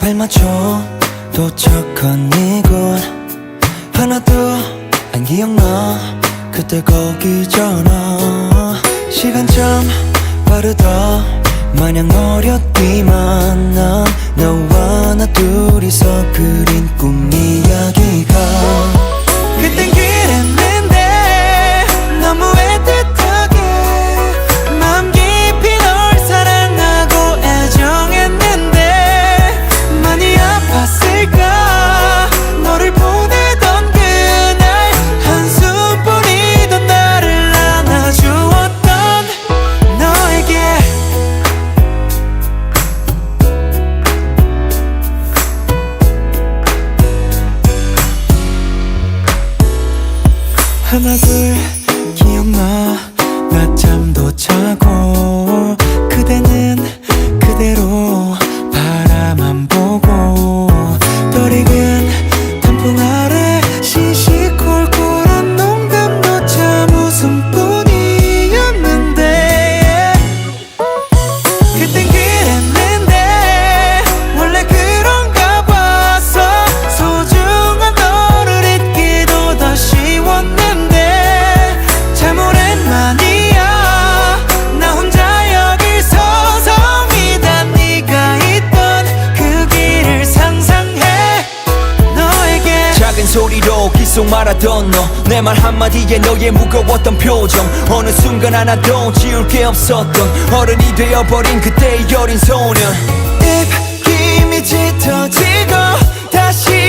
발맞춰 도착한 이곳. 하나도 안 기억나. 그때 거기잖아 시간 참 빠르다. 마냥 어렸기만 난 너와 나 둘이서 그린 꿈 이야기가. 그땐 기 하나 소리로 계속 말하던 너. 내 말 한마디에 너의 무거웠던 표정. 어느 순간 하나도 지울 게 없었던 어른이 되어버린 그때의 어린 소년. 입김이 짙어지고 다시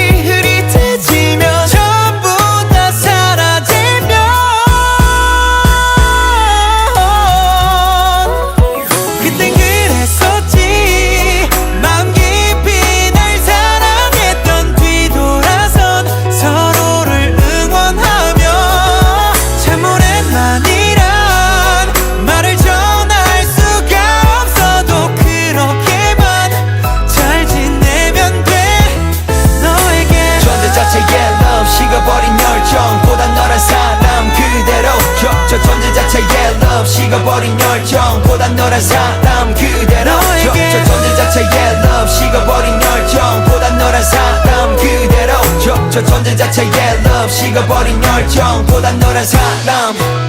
식어버린 열정보다 너란 사람 그대로 저, 저 존재 자체의 love 식어버린 열정보다 너란 사람 그대로 저, 저 존재 자체의 love 식어버린 열정보다 너란 사람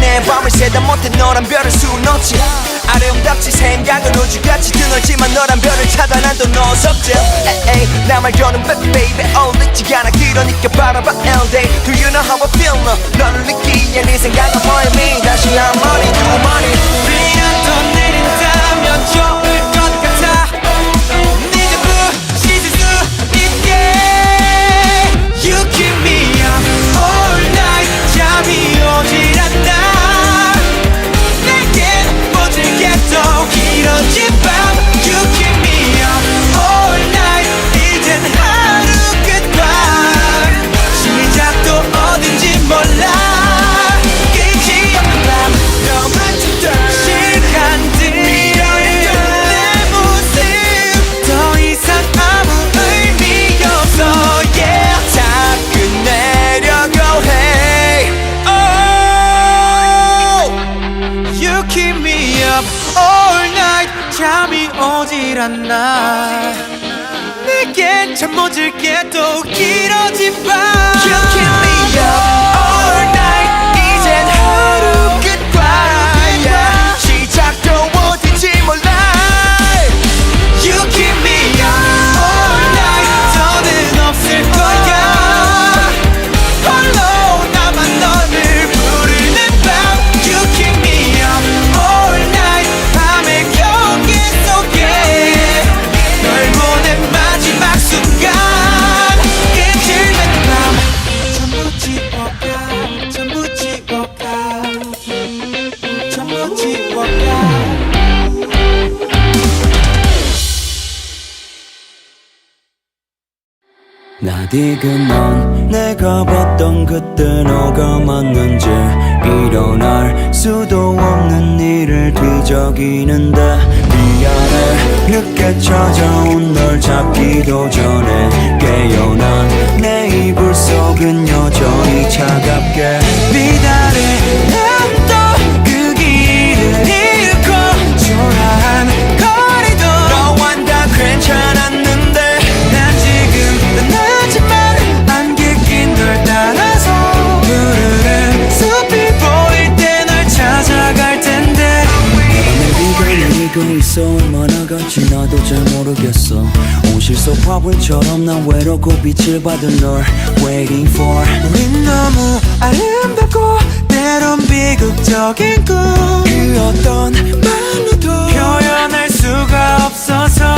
뛰어다니네 밤을 새다 못해 너란 별을 수놓지. 아름답지 생각은 우주같이 드넓지만 너란 별을 찾아 난또 너섭지 에이 나 말고는 baby baby 어울리지 않아 그러니까 바라봐 all day Do you know how I feel? 너 너를 느끼기에 네 생각은 보이미. 다시 한 마리 두 들 나디그 넌 내가 봤던 그때 너가 맞는지 일어날 수도 없는 일을 뒤적이는데 미안해. 늦게 찾아온 널 잡기도 전에 깨어난 내 이불 속은 여전히 차갑게. 미달의 간지 나도 잘 모르겠어. 온실 속 화분처럼 난 외롭고 빛을 받은 널 waiting for. 우린 너무 아름답고 때론 비극적인 꿈 그 어떤 말로도 표현할 수가 없어서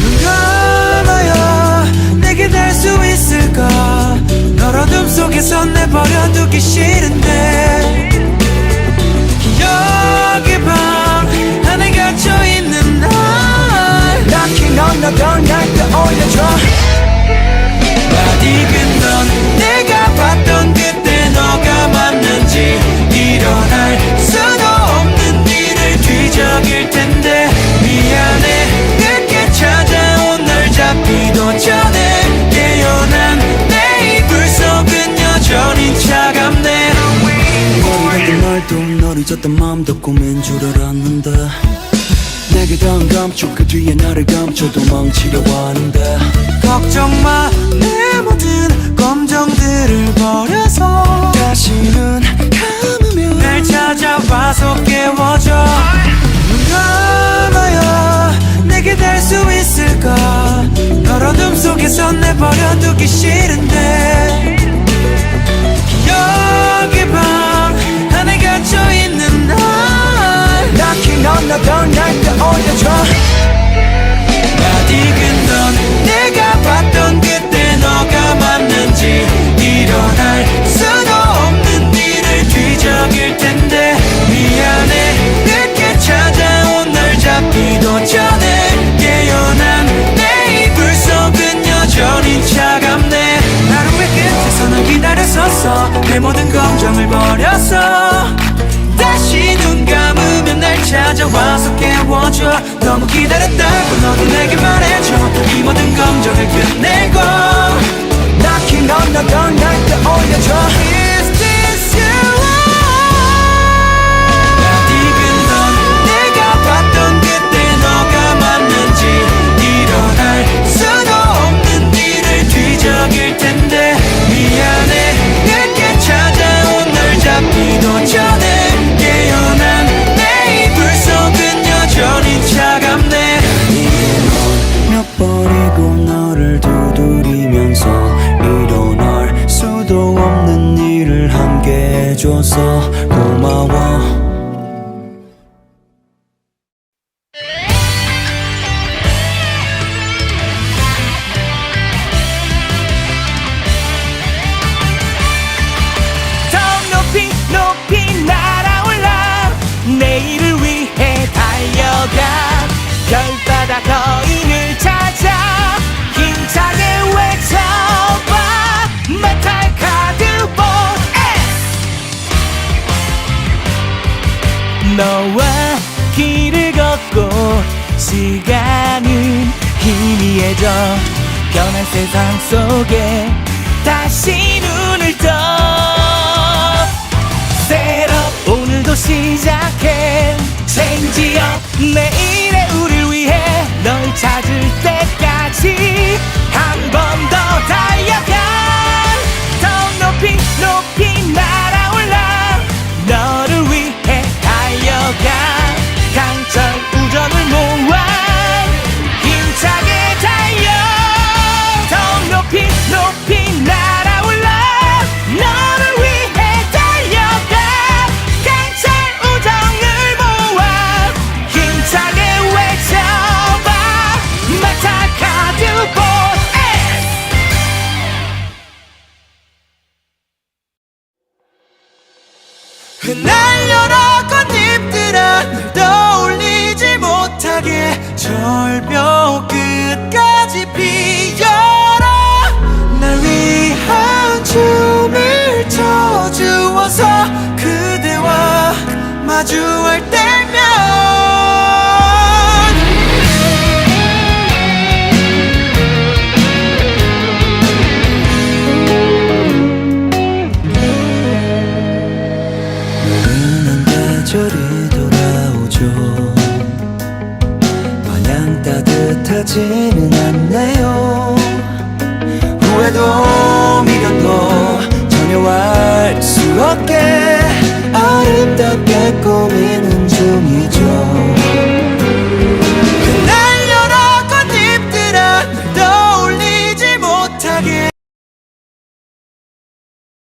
눈 감아요 내게 달수 있을까? 널 어둠 속에서 내버려두기 싫은데 Door 날 떠올려줘 낯익은 넌 내가 봤던 그때 너가 맞는지 일어날 수도 없는 일을 뒤적일 텐데 미안해 늦게 찾아온 널 잡기도 전에 깨어난 내 이불 속은 여전히 차갑네 같은 날도 널 잊었던 마음도 꿈인 줄 알았는데 닿은 감촉 그 뒤에 나를 감춰 도망치려 하는데 걱정 마내 모든 검정들을 버려서 다시는 감으면 날 찾아와서 깨워줘. 눈 감아요 내게 달수 있을까? 널 어둠 속에서 내버려두기 싫은데 너무 기다렸다 너와 길을 걷고 시간은 희미해져 변한 세상 속에 다시 눈을 떠. 셋업 오늘도 시작해. 체인지업 내일의 우릴 위해 널 찾을 때까지 절벽 따뜻하지는 않네요. 후회도 미련도 전혀 알 수 없게 아름답게 꾸민